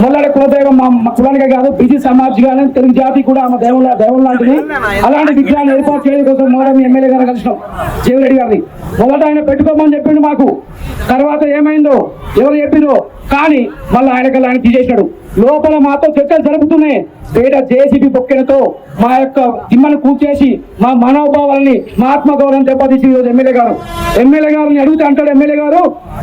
మొల్లడ కులదైవం మా కులానికే కాదు బీసీ సమాజ్ కానీ తెలుగు జాతి కూడా మా దైవం దైవం లాంటిది అలాంటి విగ్రహాన్ని ఏర్పాటు చేయడం కోసం మోడీ ఎమ్మెల్యే గారు కలిసినాం జీవరెడ్డి గారిని. మొదట ఆయన పెట్టుకోమని చెప్పిండు మాకు. తర్వాత ఏమైందో ఎవరు చెప్పిందో కానీ మళ్ళీ ఆయన కల్లా ఆయన తీసేసినాడు లోపల మాతో చర్చలు జరుపుతున్నాయి. బయట జేసీబీ బొక్కెలతో మా యొక్క దిమ్మను కూర్చేసి మా మనోభావాలని మా ఆత్మగౌరవం దెబ్బతీసి ఈరోజు ఎమ్మెల్యే గారు. ఎమ్మెల్యే గారిని అడుగుతా అంటాడు ఎమ్మెల్యే గారు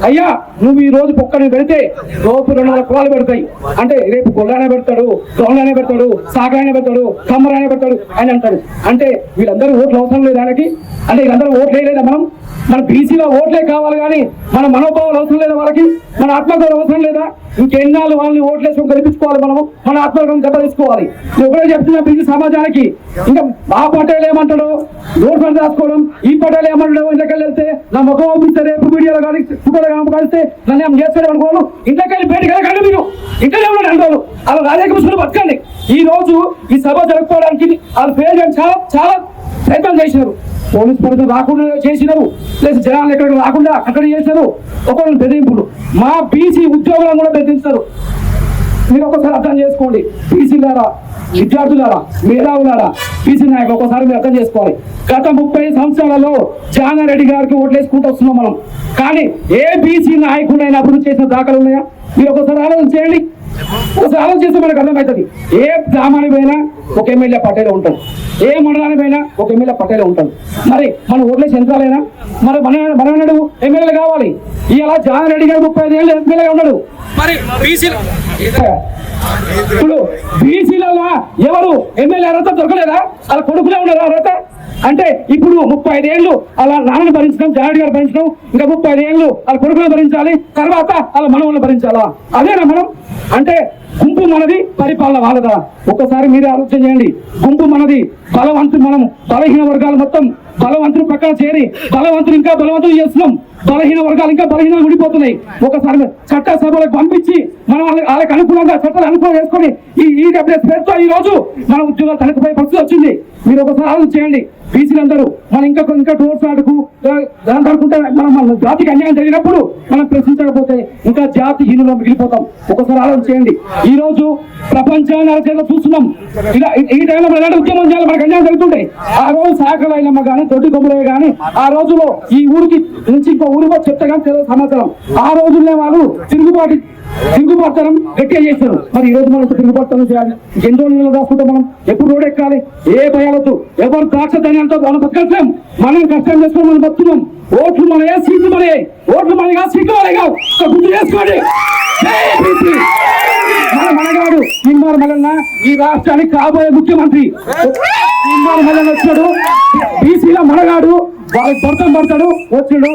అయ్యా నువ్వు ఈ రోజు బొక్కని పెడితే లోపు రెండు వందల కులాలు పెడతాయి. అంటే రేపు గొల్లానే పెడతాడు దొంగనే పెడతాడు సాగానే పెడతాడు కమ్మరానే పెడతాడు అని అంటాడు. అంటే వీళ్ళందరూ ఓట్లు అవసరం లేదు ఆయనకి. అంటే వీళ్ళందరూ ఓట్లు వేయలేదా మనం? మన బీసీలో ఓట్లే కావాలి కానీ మన మనోభావాలు అవసరం లేదా వాళ్ళకి? మన ఆత్మగౌరవం అవసరం లేదా? ఇంకెన్నాళ్ళు వాళ్ళని ఓట్లేసుకొని గెలిపించుకోవాలి మనము? మన ఆత్మగౌరవం దెబ్బ తీసుకోవాలి ఒకటే చెప్తున్నా బీసీ సమాజానికి. ఇంకా ఆ పటేలు ఏమంటాడు? నోట్ పని రాసుకోవడం. ఈ పటేలు ఏమంటాడు? ఇంట్లోకి వెళ్తే నా ముఖం పంపిస్తే రేపు వీడియోలో కానీ ఫోటోలో కానీ కలిస్తే నన్ను ఏం చేస్తాడు అనుకోను. ఇంట్లోకి వెళ్ళి బయటకు వెళ్ళకండి మీరు. ఇంట్లోనే ఉన్నాడు అనుకోను అలా రాజకీయ ముసుగులు బతకండి. ఈ రోజు ఈ సభ జరుపుకోవడానికి వాళ్ళ పేరు చాలా చాలా ప్రయత్నం చేసినారు పోలీస్ పరిధి రాకుండా చేసినారు. లేదా జనాలు ఎక్కడికి రాకుండా అక్కడ చేసినారు ఒకరు బెదిరింపులు. మా బీసీ ఉద్యోగులను కూడా బెదిరించారు మీరు ఒకసారి అర్థం చేసుకోండి. బీసీలారా విద్యార్థులారా మేధావులారా బీసీ నాయకులు ఒకసారి మీరు అర్థం చేసుకోవాలి. గత ముప్పై సంవత్సరాలలో జానారెడ్డి గారికి ఓట్లేసుకుంటూ వస్తున్నాం మనం. కానీ ఏ బీసీ నాయకుడైనా అభివృద్ధి చేసిన దాఖలు ఉన్నాయా? మీరు ఒకసారి ఆలోచన చేయండి. ఒకసారి ఆలోచన చేస్తే మనకు అర్థమవుతుంది. ఏ గ్రామానికి పోయినా ఒక ఎమ్మెల్యే పట్టేలో ఉంటాడు ఏ మండలానికి పోయినా ఒక ఎమ్మెల్యే పట్టేలో ఉంటాడు మరి మన ఓట్లేసి యంత్రాలైనా మరి మన మనడు ఎమ్మెల్యేలు కావాలి. ఇలా జానారెడ్డి గారు ముప్పై ఐదు ఏళ్ళు ఎమ్మెల్యేగా ఉన్నాడు. మరి ఇప్పుడు బీసీలలో ఎవరు ఎమ్మెల్యే అర్హత దొరకలేదా? అలా కొడుకులే ఉన్నారు అర్హత. అంటే ఇప్పుడు ముప్పై ఐదేళ్ళు అలా నాన్నను భరించడం జానడి గారు భరించడం ఇంకా ముప్పై ఐదేళ్ళు వాళ్ళ కొడుకులు భరించాలి తర్వాత వాళ్ళ మనవులను భరించాలా? అదేనా మనం? అంటే గుంపు మనది పరిపాలన వాళ్ళదా? ఒక్కసారి మీరే ఆలోచన చేయండి. గుంపు మనది బలవంతులు మనం బలహీన వర్గాలు మొత్తం బలవంతులు పక్కన చేరి బలవంతులు ఇంకా బలవంతులు చేస్తున్నాం. బలహీన వర్గాలు ఇంకా బలహీన ఉండిపోతున్నాయి. ఒకసారి చట్టసభలకు పంపించి మనం వాళ్ళకి అనుకూలంగా చట్టాలు అనుకూలం చేసుకొని ఈ ఈడబ్ల్యూఎస్ పేరుతో ఈ రోజు మన ఉద్యోగాలు తనకుపోయే పరిస్థితి వచ్చింది. మీరు ఒకసారి ఆలోచన చేయండి. బీసీలందరూ మనం ఇంకా ఇంకా టోర్స్ ఆడుకు దాని అనుకుంటే మనం మన జాతికి అన్యాయం జరిగినప్పుడు మనం ప్రశ్నించకపోతే ఇంకా జాతి హీనులో మిగిలిపోతాం. ఒకసారి ఆలోచన చేయండి. ఈ రోజు ప్రపంచాన్ని అరచేత చూస్తున్నాం. ఇలా ఈ- టైంలో ఎలాంటి ఉద్యమం చేయాలి మనకు అన్యాయం జరుగుతుండే ఆ రోజు శాఖలైనమ్మ కానీ తొట్టి కొమ్మలే కానీ ఆ రోజులో ఈ ఊరికి నుంచి ఇంకో ఊరికో చెప్తే కానీ తెలియదు సమాచారం. ఆ రోజుల్లో వాళ్ళు తిరుగుబాటు తిరుగుబాటుతనం గట్టిగా చేశారు. మరి ఈ రోజు మనం తిరుగుబాటుతనం చేయాలి. ఎన్ని రోజులు రాసుకుంటాం మనం? ఎప్పుడు రోడ్ ఎక్కాలి? ఏ భయాలతో? ఎవరు ద్రాక్ష ధాన్యాలతో మనం బతకలేం. మనం కష్టం చేసుకుని మనం బతున్నాం. ఓట్లు మనయా సీట్లు మనయే ఓట్లు మనగా సీట్లు మనగా గుర్తు చేసుకోండి జై బీసీ. మన మనగాడు కింబార్ మల్లన్న ఈ రాష్ట్రానికి కాబోయే ముఖ్యమంత్రి. వచ్చాడు. బీసీల మనగాడు. వాళ్ళకి భర్తం పడతాడు. వచ్చాడు.